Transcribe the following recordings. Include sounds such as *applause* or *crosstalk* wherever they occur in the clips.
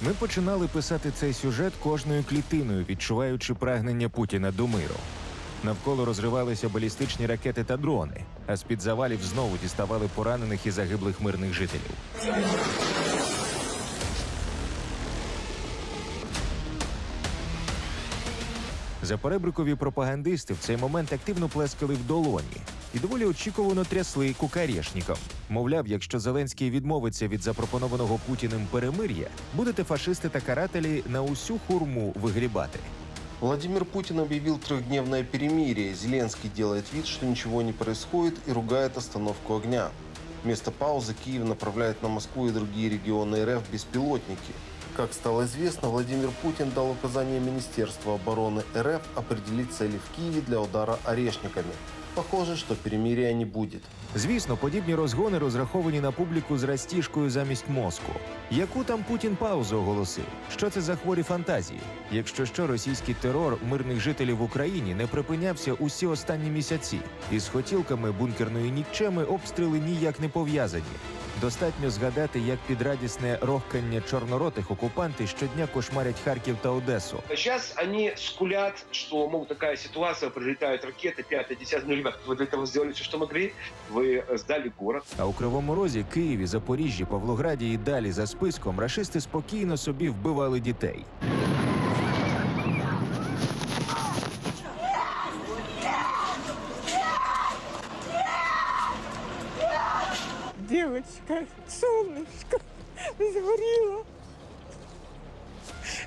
Ми починали писати цей сюжет кожною клітиною, відчуваючи прагнення Путіна до миру. Навколо розривалися балістичні ракети та дрони, а з-під завалів знову діставали поранених і загиблих мирних жителів. Запоребрикові пропагандисти в цей момент активно плескали в долоні і доволі очікувано трясли кукарєшніком. Мовляв, якщо Зеленський відмовиться від запропонованого Путіним перемир'я, будете фашисти та карателі на усю хурму вигрібати. Владимир Путин объявил трехдневное перемирие. Зеленский делает вид, что ничего не происходит и ругает остановку огня. Вместо паузы Киев направляет на Москву и другие регионы РФ беспилотники. Как стало известно, Владимир Путин дал указание Министерству обороны РФ определить цели в Киеве для удара орешниками. Похоже, що перемирия не буде. Звісно, подібні розгони розраховані на публіку з розтіжкою замість мозку. Яку там Путін паузу оголосив? Що це за хворі фантазії? Якщо що, російський терор мирних жителів в Україні не припинявся усі останні місяці, і з хотілками бункерної нікчеми обстріли ніяк не пов'язані. Достатньо згадати, як під радісне рохкання чорноротих окупанти щодня кошмарять Харків та Одесу. Сейчас они скулят, что, мол, такая ситуация, прилетают ракеты, 5 10 Ну, ребят, вы для этого сделали все, что могли, вы э, сдали город. А у Кривому Розі, Києві, Запоріжжі, Павлограді і далі за списком рашисти спокійно собі вбивали дітей. Девочка, солнышко, сгорела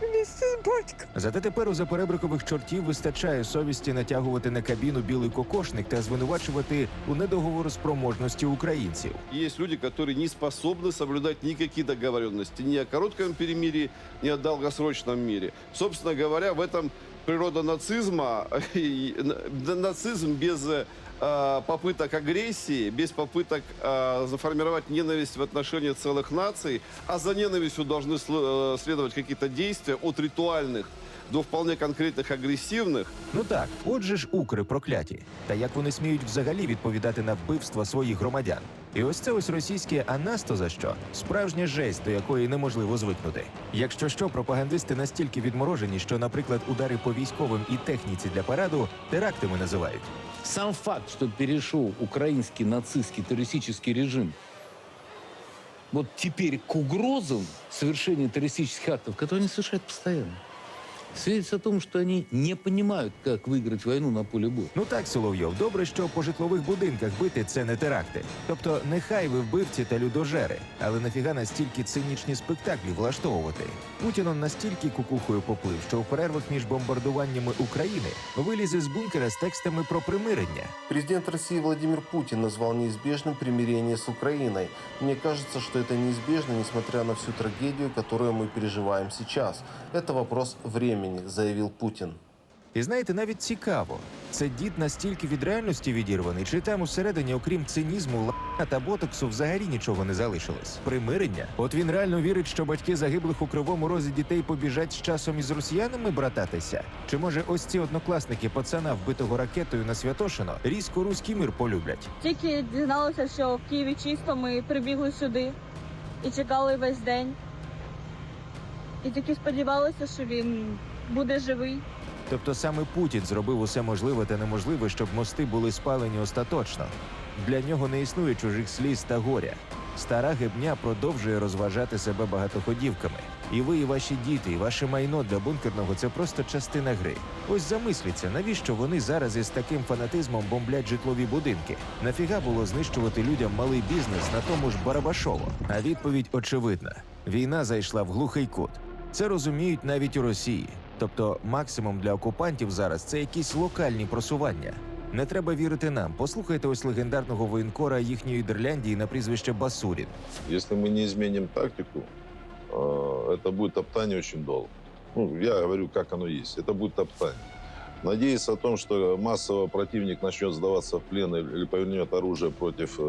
вместе с батьком. Зате тепер у заперебрикових чортів вистачає совісті натягувати на кабіну білий кокошник та звинувачувати у недоговороспроможності українців. Есть люди, которые не способны соблюдать никакие договоренности ни о коротком перемирии, ни о долгосрочном мире. Собственно говоря, в этом природа нацизма. *laughs* И на- Нацизм без э, попыток агрессии, без попыток э, заформировать ненависть в отношении целых наций, а за ненавистью должны сл- э, следовать какие-то действия от ритуальных до вполне конкретных агрессивных. Ну так, отже ж укри прокляті. Та як вони сміють взагалі відповідати на вбивства своїх громадян? І ось це ось російське «а нас то за що? Справжня жесть, до якої неможливо звикнути. Якщо що, пропагандисти настільки відморожені, що, наприклад, удари по військовим і техніці для параду терактами називають. Сам факт, что перешел украинский нацистский террористический режим вот теперь к угрозам совершения террористических актов, которые они совершают постоянно, свидетельствует о том, что они не понимают, как выиграть войну на поле боя. Ну так, Соловйов, добре, що по житлових будинках бити це не теракти. Тобто, нехай ви вбивці та людожери, але нафіга настільки цинічні спектаклі влаштовувати. Путін он настільки кукухою поплив, що у перервах між бомбардуваннями України вилізе з бункера з текстами про примирення. Президент России Владимир Путин назвал неизбежным примирение с Украиной. Мне кажется, что это неизбежно, несмотря на всю трагедию, которую мы переживаем сейчас. Это вопрос времени, заявил Путин. І знаєте, навіть цікаво, це дід настільки від реальності відірваний, чи там усередині, окрім цинізму, ла та ботоксу, взагалі нічого не залишилось. Примирення? От він реально вірить, що батьки загиблих у кривому розі дітей побіжать з часом із росіянами брататися? Чи може ось ці однокласники пацана, вбитого ракетою на Святошино, різко руський мир полюблять? Тільки дізналися, що в Києві чисто, ми прибігли сюди і чекали весь день. І тільки сподівалися, що він буде живий. Тобто саме Путін зробив усе можливе та неможливе, щоб мости були спалені остаточно. Для нього не існує чужих сліз та горя. Стара гибня продовжує розважати себе багатоходівками. І ви, і ваші діти, і ваше майно для бункерного це просто частина гри. Ось замисліться, навіщо вони зараз із таким фанатизмом бомблять житлові будинки? Нафіга було знищувати людям малий бізнес на тому ж Барабашово? А відповідь очевидна: війна зайшла в глухий кут. Це розуміють навіть у Росії. Тобто, максимум для окупантів зараз це якісь локальні просування. Не треба вірити нам. Послухайте ось легендарного воєнкора їхньої Дерляндії на прізвище Басурін. Если мы не изменим тактику, э, это будет топтание очень долго. Ну, я говорю, как оно есть. Это будет топтание. Надеяться о том, что массово противник начнет сдаваться в плен или повернет оружие против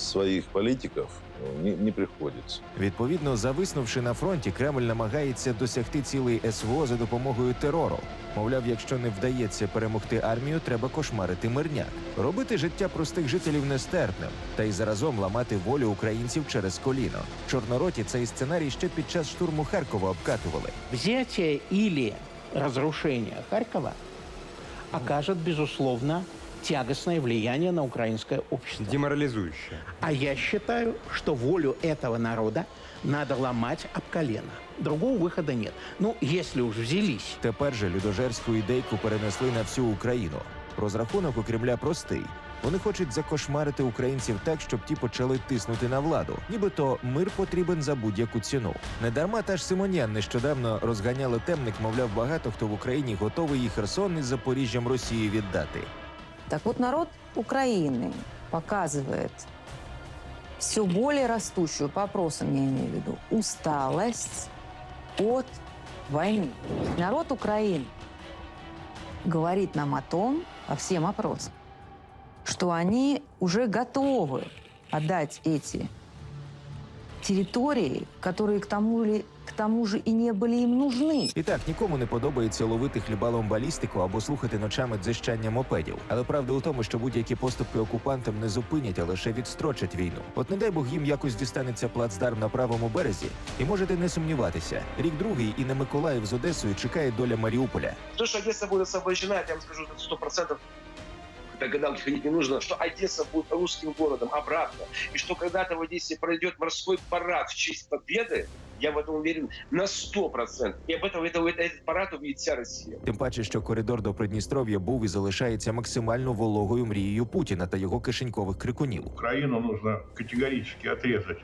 э, своих политиков, ну, не, не приходится. Відповідно, зависнувши на фронті, Кремль намагається досягти цілей СВО за допомогою терору. Мовляв, якщо не вдається перемогти армію, треба кошмарити мирняк, робити життя простих жителів нестерпним та й заразом ламати волю українців через коліно. Чорнороті цей сценарій ще під час штурму Харкова обкатували. Взятие или разрушение Харькова окажет, безусловно, тягостное влияние на украинское общество. Деморализующее. А я считаю, что волю этого народа надо ломать об колено. Другого выхода нет. Ну, если уж взялись Тепер же людожерську ідейку перенесли на всю Україну. Розрахунок у Кремля простий. Вони хочуть закошмарити українців так, щоб ті почали тиснути на владу. Нібито мир потрібен за будь-яку ціну. Недарма та ж Симонян нещодавно розганяли темник, мовляв, багато хто в Україні готовий і Херсон із Запоріжжям Росії віддати. Так вот, народ Украины показывает все более растущую, по опросам я имею в виду, усталость от войны. Народ Украины говорит нам о том, по всем опросам, что они уже готовы отдать эти территории, которые к тому, ли, к тому же и не были им нужны. І так нікому не подобається ловити хлібалом балістику або слухати ночами дзищання мопедів. Але правда у тому, що будь-які поступки окупантам не зупинять, а лише відстрочать війну. От не дай Бог їм якось дістанеться плацдарм на правому березі, і можете не сумніватися. Рік другий і на Миколаїв з Одесою чекає доля Маріуполя. То, що Одеса буде освобождена, я вам скажу 100% когда ходить не нужно, что Одесса будет русским городом обратно, и что когда-то в Одессе пройдет морской парад в честь победы, я в этом уверен на 100%. І об этом, этого, этот парад увидит вся Росія. Тим паче, що коридор до Придністров'я був і залишається максимально вологою мрією Путіна та його кишенькових крикунів. Україну нужно категорично отрезать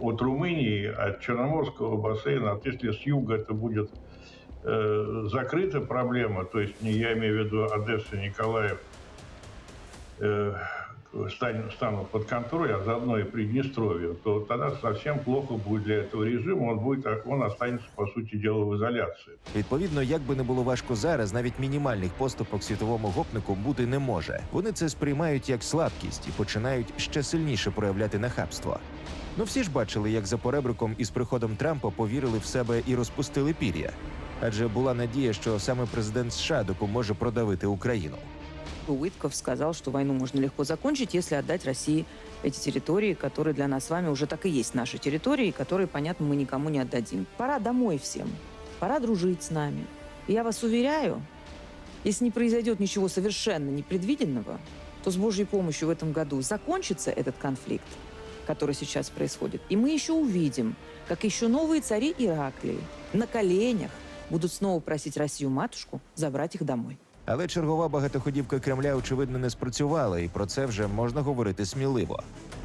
от Румынии, от Черноморского бассейна, если с юга это будет э, закрыта проблема, то есть не я имею в виду Одесса, Николаев, станут под контроль, а заодно и Приднестровье, то тогда совсем плохо будет для этого режима, он, будет, он останется, по сути дела, в изоляции. Відповідно, як би не було важко зараз, навіть мінімальних поступок світовому гопнику бути не може. Вони це сприймають як слабкість і починають ще сильніше проявляти нахабство. Ну всі ж бачили, як за поребриком із приходом Трампа повірили в себе і розпустили пір'я. Адже була надія, що саме президент США допоможе продавити Україну. Уитков сказал, что войну можно легко закончить, если отдать России эти территории, которые для нас с вами уже так и есть наши территории, которые, понятно, мы никому не отдадим. Пора домой всем. Пора дружить с нами. И я вас уверяю, если не произойдет ничего совершенно непредвиденного, то с Божьей помощью в этом году закончится этот конфликт, который сейчас происходит. И мы еще увидим, как еще новые цари Ираклии на коленях будут снова просить Россию-матушку забрать их домой. Але чергова багатоходівка Кремля очевидно не спрацювала, і про це вже можна говорити сміливо.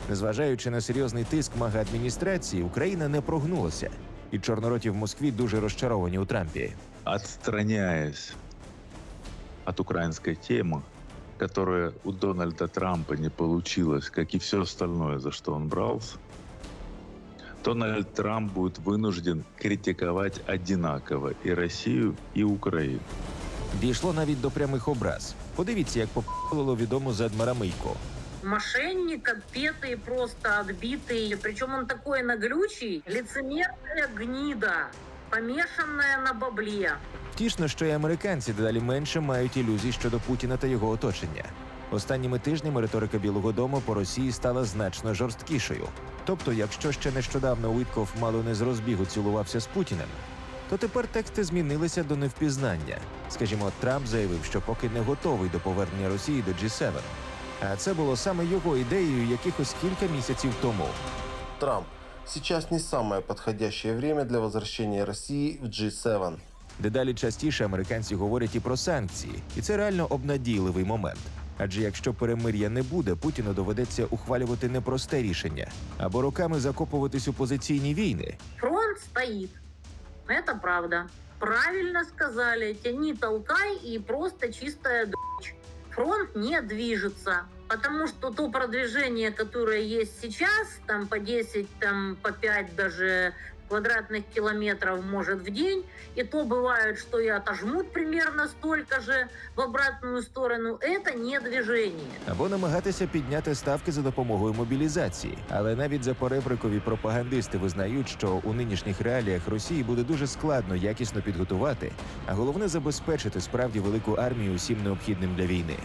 Незважаючи на серйозний тиск мага адміністрації, Україна не прогнулася, і чорнороті в Москві дуже розчаровані у Трампі. отстраняясь от украинской темы, которая у Дональда Трампа не получилась, как и все остальное, за что он брался, Дональд Трамп будет вынужден критиковать одинаково и Россию, и Украину. Дійшло навіть до прямих образ. Подивіться, як попало відому Зедмара Мийко. Мошенник, отпетый, просто отбитый. Причем он такой наглючий, лицемерная гнида, помешанная на бабле. Втішно, що і американці дедалі менше мають ілюзій щодо Путіна та його оточення. Останніми тижнями риторика Білого Дому по Росії стала значно жорсткішою. Тобто, якщо ще нещодавно Уітков мало не з розбігу цілувався з Путіним, то тепер тексти змінилися до невпізнання. Скажімо, Трамп заявив, що поки не готовий до повернення Росії до G7. А це було саме його ідеєю якихось кілька місяців тому. Трамп. Сейчас не самое подходящее время для возвращения России в G7. Дедалі частіше американці говорять і про санкції, і це реально обнадійливий момент. Адже якщо перемир'я не буде, Путіну доведеться ухвалювати непросте рішення або роками закопуватись у позиційні війни, Фронт стоит. Это правда. Правильно сказали. Тяни, толкай и просто чистая дочь. Фронт не движется. Потому что то продвижение, которое есть сейчас, там по 10, там по 5 даже квадратных километров может в день, и то бывает, что и отожмут примерно столько же в обратную сторону. Это не движение. або намагатися підняти ставки за допомогою мобілізації. Але навіть запоребрикові пропагандисти визнають, що у нинішніх реаліях Росії буде дуже складно якісно підготувати, а головне забезпечити справді велику армію усім необхідним для війни.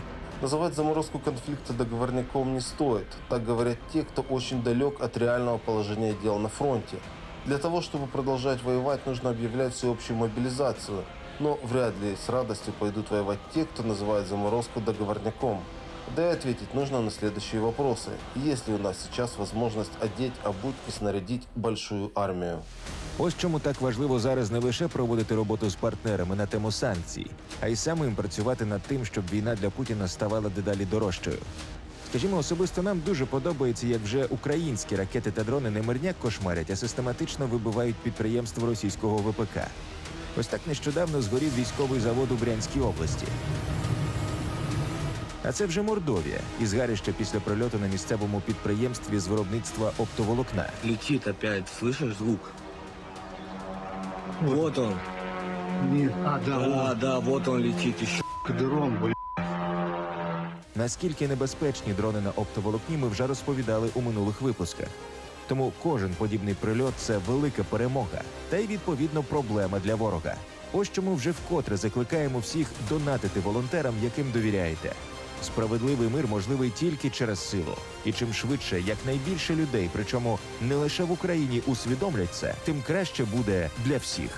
Называть заморозку конфликта договорником не стоит. Так говорят те, кто очень далек от реального положения дел на фронте. Для того, чтобы продолжать воевать, нужно объявлять всеобщую мобилизацию. Но вряд ли с радостью пойдут воевать те, кто называет заморозку договорником. Да и ответить нужно на следующие вопросы. Есть ли у нас сейчас возможность одеть, обуть и снарядить большую армию? Ось чому так важливо зараз не лише проводити роботу з партнерами на тему санкцій, а й самим працювати над тим, щоб війна для Путіна ставала дедалі дорожчою. Скажімо, особисто нам дуже подобається, як вже українські ракети та дрони не мирняк кошмарять, а систематично вибивають підприємство російського ВПК. Ось так нещодавно згорів військовий завод у Брянській області. А це вже Мордовія і згарище після прильоту на місцевому підприємстві з виробництва оптоволокна. Летит опять, слышишь звук? Вот он. А, Да, да, вот он летит еще. дрон, блин. Наскільки небезпечні дрони на оптоволокні, ми вже розповідали у минулих випусках. Тому кожен подібний прильот це велика перемога та й відповідно проблема для ворога. Ось чому вже вкотре закликаємо всіх донатити волонтерам, яким довіряєте. Справедливий мир можливий тільки через силу. І чим швидше якнайбільше людей, причому не лише в Україні, усвідомлять це, тим краще буде для всіх.